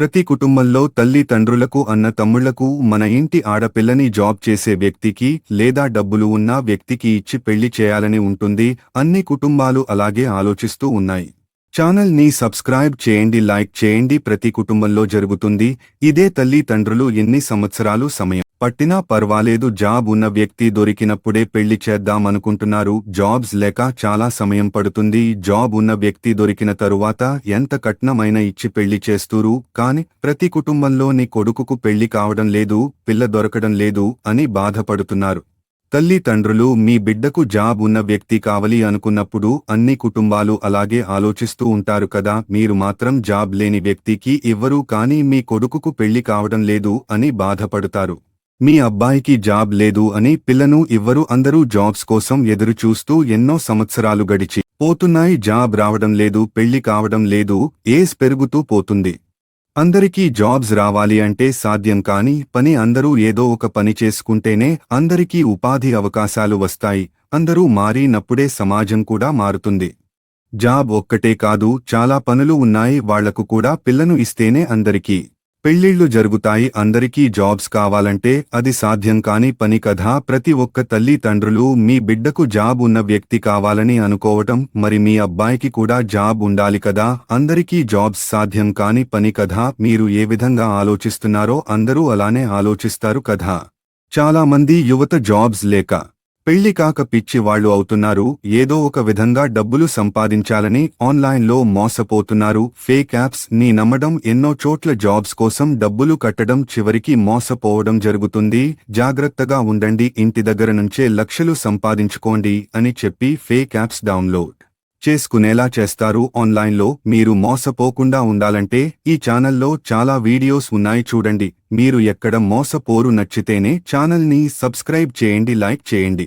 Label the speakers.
Speaker 1: ప్రతి కుటుంబంలో తల్లి తండ్రులకు అన్న తమ్ముళ్ళకు మన ఇంటి ఆడపిల్లని జాబ్ చేసే వ్యక్తికి లేదా డబ్బులు ఉన్న వ్యక్తికి ఇచ్చి పెళ్ళి చేయాలని ఉంటుంది అన్ని కుటుంబాలు అలాగే ఆలోచిస్తూ ఉన్నాయి. ఛానల్ని సబ్స్క్రైబ్ చేయండి లైక్ చేయండి ప్రతి కుటుంబంలో జరుగుతుంది ఇదే తల్లి తండ్రులు ఎన్ని సంవత్సరాలు సమయం. పట్టినా పర్వాలేదు జాబ్ ఉన్న వ్యక్తి దొరికినప్పుడే పెళ్ళి చేద్దామనుకుంటున్నారు జాబ్స్ లేక చాలా సమయం పడుతుంది జాబ్ ఉన్న వ్యక్తి దొరికిన తరువాత ఎంత కట్నమైన ఇచ్చి పెళ్ళి చేస్తూరు కాని ప్రతి కుటుంబంలో నీ కొడుకుకు పెళ్ళి కావడం లేదు పిల్ల దొరకడం లేదు అని బాధపడుతున్నారు. తల్లి తండ్రులు మీ బిడ్డకు జాబ్ ఉన్న వ్యక్తి కావాలి అనుకున్నప్పుడు అన్ని కుటుంబాలు అలాగే ఆలోచిస్తూ ఉంటారు కదా మీరు మాత్రం జాబ్ లేని వ్యక్తికి ఇవ్వరు కానీ మీ కొడుకుకు పెళ్ళి కావడం లేదు అని బాధపడతారు. మీ అబ్బాయికి జాబ్ లేదు అని పిల్లను ఇవ్వరు అందరూ జాబ్స్ కోసం ఎదురుచూస్తూ ఎన్నో సంవత్సరాలు గడిచి పోతున్నాయి జాబ్ రావడం లేదు పెళ్ళి కావడం లేదు ఏజ్ పెరుగుతూ పోతుంది. అందరికీ జాబ్స్ రావాలి అంటే సాధ్యం కాని పని అందరూ ఏదో ఒక పని చేసుకుంటేనే అందరికీ ఉపాధి అవకాశాలు వస్తాయి అందరూ మారినప్పుడే సమాజం కూడా మారుతుంది. జాబ్ ఒక్కటే కాదు చాలా పనులు ఉన్నాయి వాళ్ళకు కూడా పిల్లను ఇస్తేనే అందరికీ. పెళ్ళిళ్ళు జరుగుతాయి అందరికీ జాబ్స్ కావాలంటే అది సాధ్యం కాని పని కదా ప్రతి ఒక్క తల్లి తండ్రులు మీ బిడ్డకు జాబ్ ఉన్న వ్యక్తి కావాలని అనుకోవటం మరి మీ అబ్బాయికి కూడా జాబ్ ఉండాలి కదా. అందరికీ జాబ్స్ సాధ్యం కాని పని కదా మీరు ఏ విధంగా ఆలోచిస్తున్నారో అందరూ అలానే ఆలోచిస్తారు కదా. చాలామంది యువత జాబ్స్ లేక పెళ్ళి కాక పిచ్చి వాళ్ళు అవుతున్నారు ఏదో ఒక విధంగా డబ్బులు సంపాదించాలని ఆన్లైన్లో మోసపోతున్నారు. ఫేక్ యాప్స్ని నమ్మడం ఎన్నో చోట్ల జాబ్స్ కోసం డబ్బులు కట్టడం చివరికి మోసపోవడం జరుగుతుంది. జాగ్రత్తగా ఉండండి ఇంటి దగ్గర నుంచే లక్షలు సంపాదించుకోండి అని చెప్పి ఫేక్ యాప్స్ డౌన్లోడ్ చేసుకునేలా చేస్తారు. ఆన్లైన్లో మీరు మోసపోకుండా ఉండాలంటే ఈ ఛానల్లో చాలా వీడియోస్ ఉన్నాయి చూడండి. మీరు ఎక్కడ మోసపోరు నచ్చితేనే ఛానల్ని సబ్స్క్రైబ్ చేయండి లైక్ చేయండి.